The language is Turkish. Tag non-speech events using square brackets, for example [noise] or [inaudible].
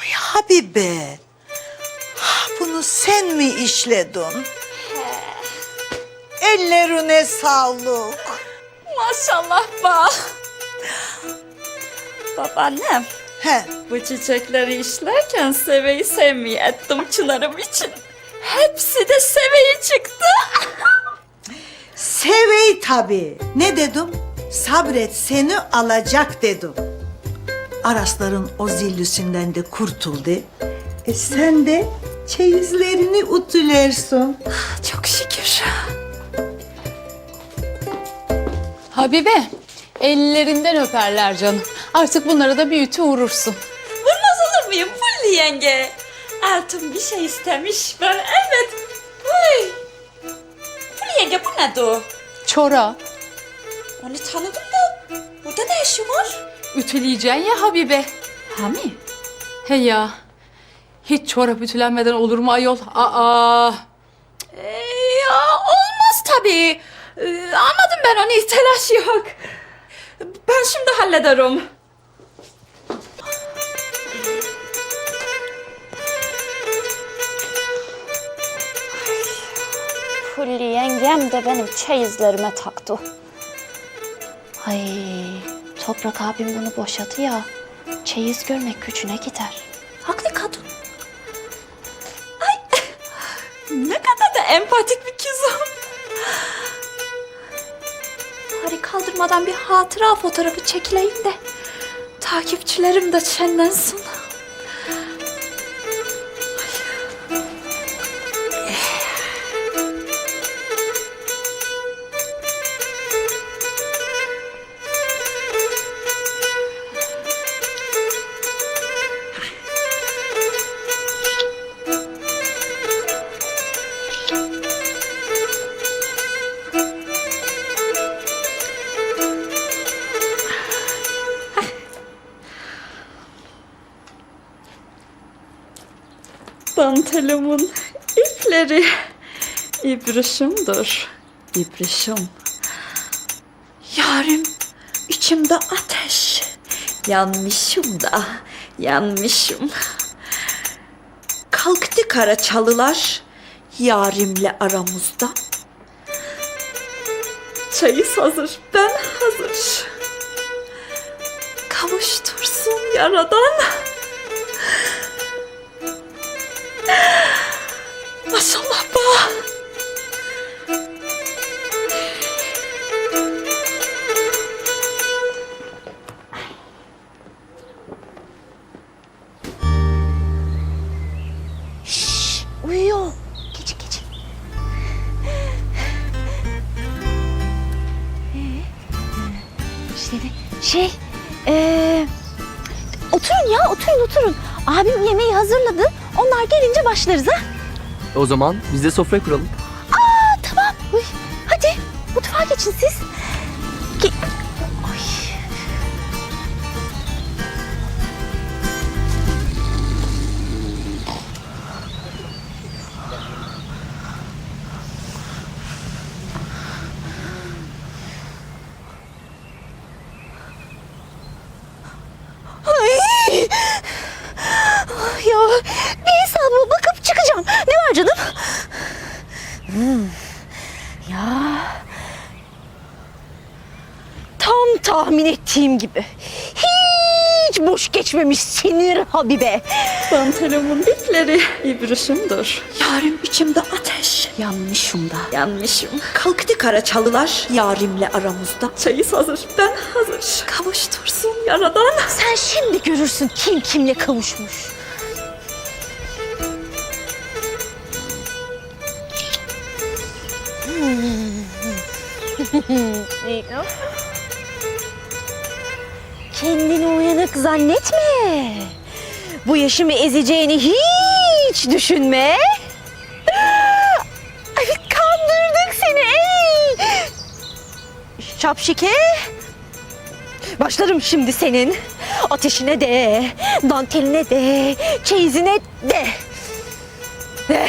Ay Habibe. Ha, Bunu sen mi işledin? Ellerine sağlık. Maşallah ba. Babaannem He, bu çiçekleri işlerken seveyi sevmeyi ettim çınarım için. Hepsi de seveyi çıktı. sevey tabii. Ne dedim? Sabret seni alacak dedim. Arasların o zillüsünden de kurtuldu. E sen de çeyizlerini ütülersin. Çok şükür. Habibe, ellerinden öperler canım. Artık bunları da büyütü vurursun. Vurmaz olur muyum Fulli yenge? Altın bir şey istemiş ben evet. Vay. Fulli yenge bu ne do? Çora, Onu tanıdım da burada ne işi var? Ütüleyeceksin ya Habibe. Ha mi? He ya, hiç çorap ütülenmeden olur mu ayol? Aa, Ee, ya olmaz tabii. Ee, anladım ben onu hiç telaş yok. Ben şimdi hallederim. Fulli yengem de benim çeyizlerime taktı. Ay Toprak abim bunu boşadı ya. Çeyiz görmek gücüne gider. Haklı kadın. Ay ne kadar da empatik bir kızım. Bari kaldırmadan bir hatıra fotoğrafı çekileyim de takipçilerim de şenlensin. Dantelimin ipleri ibrişimdir, ibrişim. Yarim içimde ateş, yanmışım da yanmışım. Kalktı kara çalılar yarimle aramızda. Çayız hazır, ben hazır. Kavuştursun yaradan. Maşallah ba. Uyuyor. Geç geç. İşte de şey, eee, oturun ya, oturun oturun. Abim yemeği hazırladı. Onlar gelince başlarız ha. O zaman biz de sofra kuralım. Aa, tamam. Uy, hadi mutfağa geçin siz. Ge Ya bir hesabıma bakıp çıkacağım. Ne var canım? Hmm. Ya tam tahmin ettiğim gibi. Hiç boş geçmemiş sinir Habibe. Dantelimin ipleri ibrişimdir. Yarim içimde ateş. Yanmışım da. Yanmışım. Kalktı kara çalılar yarimle aramızda. Çayız hazır, ben hazır. Kavuştursun yaradan. Sen şimdi görürsün kim kimle kavuşmuş. [laughs] Kendini uyanık zannetme. Bu yaşımı ezeceğini hiç düşünme. [gasps] Ay, kandırdık seni ey. Şapşike. Başlarım şimdi senin. Ateşine de, danteline de, çeyizine de. De.